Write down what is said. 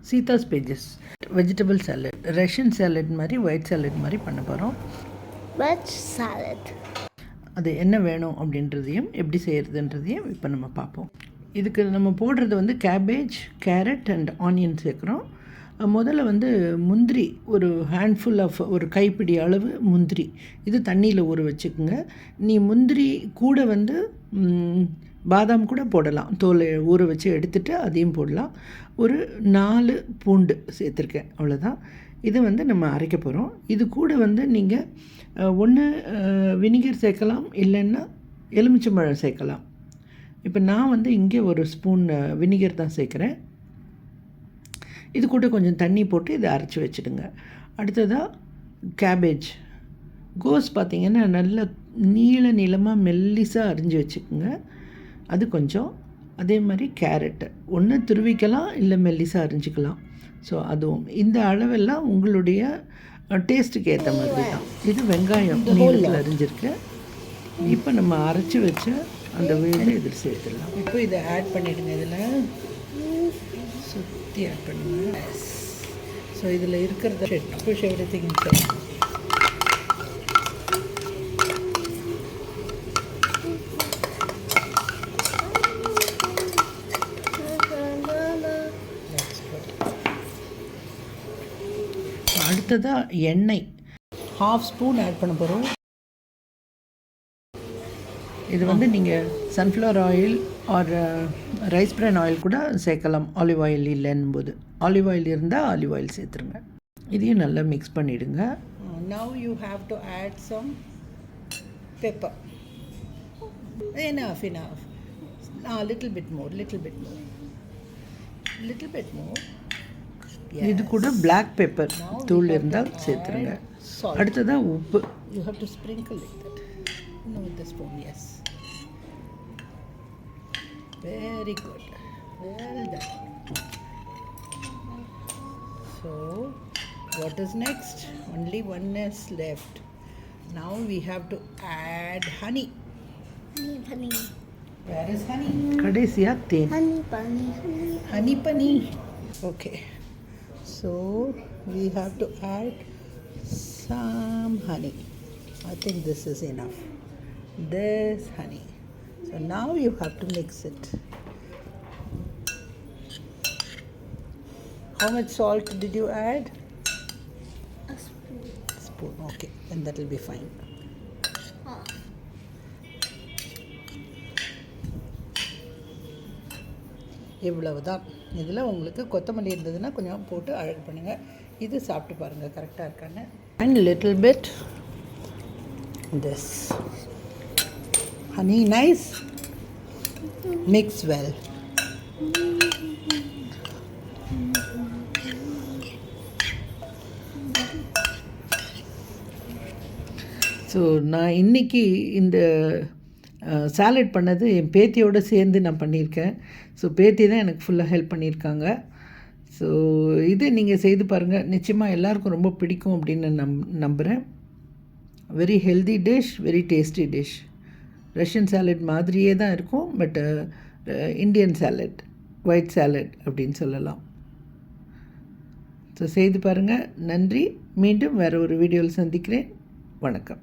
Seetha's pages vegetable salad Russian salad மாதிரி white salad மாதிரி பண்ண போகிறோம் Veg salad. அது என்ன வேணும் அப்படின்றதையும் எப்படி செய்கிறதுன்றதையும் இப்போ நம்ம பார்ப்போம். இதுக்கு நம்ம போடுறது வந்து கேபேஜ் கேரட் அண்ட் ஆனியன் சேர்க்குறோம். முதல்ல வந்து முந்திரி ஒரு ஹேண்ட்ஃபுல் ஆஃப் ஒரு கைப்பிடி அளவு முந்திரி. இது தண்ணியில் ஊற வச்சுக்கோங்க. நீ முந்திரி கூட வந்து பாதாம் கூட போடலாம். தோலை ஊற வச்சு எடுத்துகிட்டு அதையும் போடலாம். ஒரு நாலு பூண்டு சேர்த்துருக்கேன் அவ்வளோதான் இது வந்து நம்ம அரைக்க போகிறோம் இது கூட வந்து நீங்கள் ஒன்று வினிகர் சேர்க்கலாம் இல்லைன்னா எலுமிச்சம்பழம் சேர்க்கலாம். இப்போ நான் வந்து இங்கே ஒரு ஸ்பூன் வினிகர் தான் சேர்க்குறேன். இது கூட கொஞ்சம் தண்ணி போட்டு இதை அரைச்சி வச்சுடுங்க. அடுத்ததாக கேபேஜ் கோஸ் பார்த்திங்கன்னா நல்ல நீள நீளமாக மெல்லிசாக அரிஞ்சு வச்சுக்கோங்க. அது கொஞ்சம் அதே மாதிரி கேரட்டு. ஒன்று துருவிக்கலாம் இல்லை மெல்லிசாக அரிஞ்சிக்கலாம். ஸோ அதுவும். இந்த அளவெல்லாம் உங்களுடைய டேஸ்ட்டுக்கு ஏற்ற மாதிரி தான். இது வெங்காயம் நீளத்தில் அரிஞ்சிருக்கு. இப்போ நம்ம அரைச்சி வச்ச அந்த விழுது இதில் சேர்த்துடலாம். இப்போ இதை ஆட் பண்ணிவிடுங்க இதில். சுற்றி ஆட் பண்ணுங்க ஸோ இதில் இருக்கிறத புஷ் எவ்ரி திங் அடுத்ததாக எண்ணெய். ஹாஃப் ஸ்பூன் ஆட் பண்ண போகிறோம் இது வந்து நீங்கள் sunflower oil or rice bran oil கூட சேர்க்கலாம் ஆலிவ் ஆயில் இல்லைன்னும் போது ஆலிவ் ஆயில் இருந்தால் ஆலிவ் ஆயில் சேர்த்துருங்க. இதையும் நல்லா மிக்ஸ் பண்ணிவிடுங்க now you have to add some pepper enough enough. Ah little bit more little bit more. Little bit more. இது கூட பிளாக் பெப்பர் தூள் இருந்தால் சேர்த்துருங்க. அடுத்ததாக உப்பு. You have to sprinkle like that with spoon yes very good. Well done. So what is next? Only one is left. Now we have to add honey. Honey where is honey? Kade si honey honey, honey honey. okay. So we have to add some honey. I think this is enough. This honey. So now you have to mix it. How much salt did you add? A spoon. spoon okay. Then that will be fine. இவ்வளவு தான் இதில் உங்களுக்கு கொத்தமல்லி இருந்ததுன்னா கொஞ்சம் போட்டு அழகு பண்ணுங்கள் இது சாப்பிட்டு பாருங்கள் கரெக்டாக இருக்கான்னு. And little bit this honey nice mix well so நான் இன்னைக்கு இந்த சாலட் பண்ணது என் பேத்தியோடு சேர்ந்து நான் பண்ணியிருக்கேன். ஸோ பேத்தி தான் எனக்கு ஃபுல்லாக ஹெல்ப் பண்ணியிருக்காங்க. ஸோ இது நீங்கள் செய்து பாருங்கள் நிச்சயமாக எல்லாருக்கும் ரொம்ப பிடிக்கும் அப்படின்னு நம் நம்புகிறேன் very healthy dish very tasty dish Russian salad மாதிரியே தான் இருக்கும் but Indian salad white salad அப்படின்னு சொல்லலாம். ஸோ செய்து பாருங்கள் நன்றி. மீண்டும் வேறு ஒரு வீடியோவில் சந்திக்கிறேன். வணக்கம்.